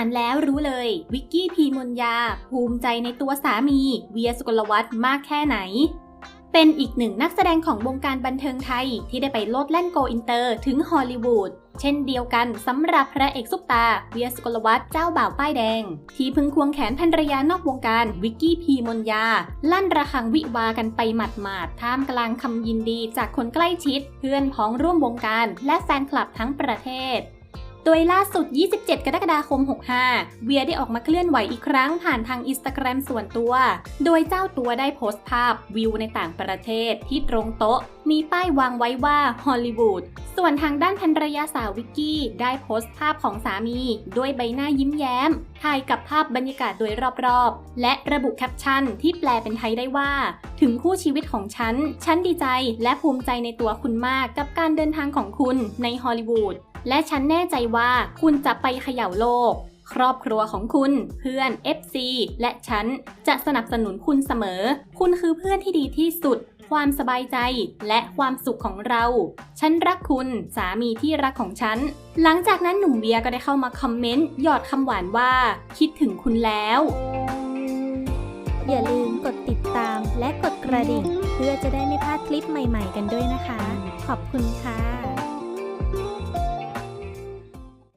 านแล้วรู้เลย วิกกี้พีมนยา ภูมิใจในตัวสามี เวียสุกลวัฒน์มากแค่ไหน เป็นอีกหนึ่งนักแสดงของวงการบันเทิงไทย ที่ได้ไปโลดแล่นโกอินเตอร์ถึงฮอลลีวูดเช่นเดียวกันสำหรับพระเอกซุปตา เวียสุกลวัฒน์เจ้าบ่าวป้ายแดง ที่พึ่งควงแขนภรรยานอกวงการวิกกี้พีมนยา ลั่นระฆังวิวากันไปหมาดๆท่ามกลางคำยินดีจากคนใกล้ชิด เพื่อนพ้องร่วมวงการและแฟนคลับทั้งประเทศ โดยล่าสุด 27 กรกฎาคม 65 เวียได้ออกมาเคลื่อนไหวอีกครั้งผ่านทางอินสตาแกรมส่วนตัว โดยเจ้าตัวได้โพสต์ภาพวิวในต่างประเทศที่ตรงโต๊ะ มีป้ายวางไว้ว่าฮอลลีวูด ส่วนทางด้านภรรยาสาววิกกี้ ได้โพสต์ภาพของสามี ด้วยใบหน้ายิ้มแย้มถ่ายกับภาพบรรยากาศโดยรอบๆ และระบุแคปชั่นที่แปลเป็นไทยได้ว่า ถึงคู่ชีวิตของฉัน ฉันดีใจและภูมิใจในตัวคุณมากกับการเดินทางของคุณในฮอลลีวูด และฉันแน่ใจว่าคุณจะไปเขย่าโลก ครอบครัวของคุณ เพื่อน FC และฉันจะสนับสนุนคุณเสมอ คุณคือเพื่อนที่ดีที่สุด ความสบายใจและความสุขของเรา ฉันรักคุณสามีที่รักของฉัน หลังจากนั้นหนุ่มเวียก็ได้เข้ามาคอมเมนต์หยอดคำหวานว่า คิดถึงคุณแล้วอย่าลืมกดติดตามและกดกระดิ่ง เพื่อจะได้ไม่พลาดคลิปใหม่ๆกันด้วยนะคะ ขอบคุณค่ะ